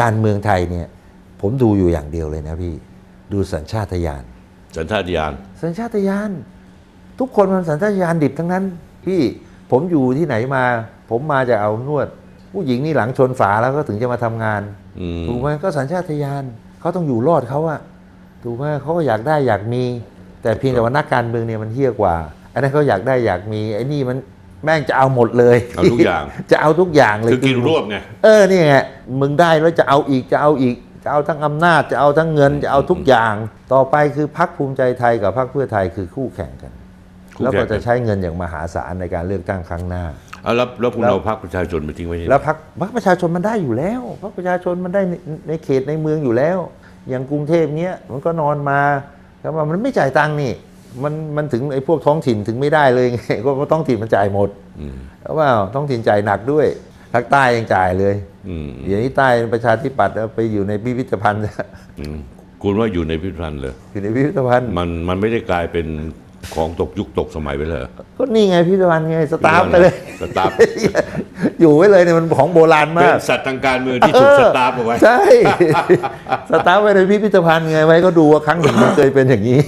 การเมืองไทยเนี่ยผมดูอยู่อย่างเดียวเลยนะพี่ดูสัญชาตญาณสัญชาตญาณสัญชาตญาณทุกคนมันสัญชาตญาณดิบทั้งนั้น พี่ผมอยู่ที่ไหนมา ผมมาจากเอานวด ผู้หญิงนี่หลังชนฝาแล้วก็ถึงจะมาทำงานอืมถูกไหมก็สัญชาตญาณเขาต้องอยู่รอดเขาอะถูกไหมเขาก็อยากได้อยากมี แต่เพียงแต่ว่านักการเมืองเนี่ยมันเฮี้ยกว่า อันนั้นเขาอยากได้อยากมีไอ้นี่มัน แม่งจะเอาหมดเลยเอาทุกอย่าง จะเอาทุกอย่างเลยคือกินรวบไงเออนี่ไงมึงได้แล้วจะเอาอีกจะเอาอีก จะเอาทั้งอำนาจจะเอาทั้งเงินจะเอาทุกอย่าง ต่อไปคือพักภูมิใจไทยกับพักเพื่อไทยคือคู่แข่งกันคู่แล้วแข่ก็งกันจะใช้เงินอย่างมหาศาลในการเลือกตั้งครั้งหน้าเอาแล้วแล้วคุณแล้วเอาพรรคประชาชนไปทิ้งไว้ที่ไหนแล้วพักพักประชาชนมันได้อยู่แล้วพักประชาชนมันได้ในในเขตในเมืองอยู่แล้ว อย่างกรุงเทพเนี้ยมันก็นอนมาแล้วว่ามันไม่จ่ายตังค์นี่ มันมันถึงไอ้พวกท้องถิ่นถึงไม่ได้เลยไงก็เพราะท้องถิ่นมันจ่ายหมดอืมเพราะว่าท้องถิ่นจ่ายหนักด้วยภาคใต้ยังจ่ายเลยอืมเดี๋ยวนี้ใต้ประชาธิปัตย์เอาไปอยู่ในพิพิธภัณฑ์อืมคุณว่าอยู่ในพิพิธภัณฑ์เลยอยู่ในพิพิธภัณฑ์มันมันไม่ได้กลายเป็นของตกยุคตกสมัยไปเลยเหรอก็นี่ไงพิพิธภัณฑ์ไงสตาร์ฟไปเลยสตาร์ฟอยู่ไว้เลยเนี่ยมันของโบราณเป็มานกสัตว์ทางการเมืองที่ถูกสตาร์ฟเอาไว้ใช่สตาร์ฟไว้ในพิพิธภัณฑ์ไงไว้ก็ดูว่าครั้งหนึ่งมันเคยเป็นอย่างนี้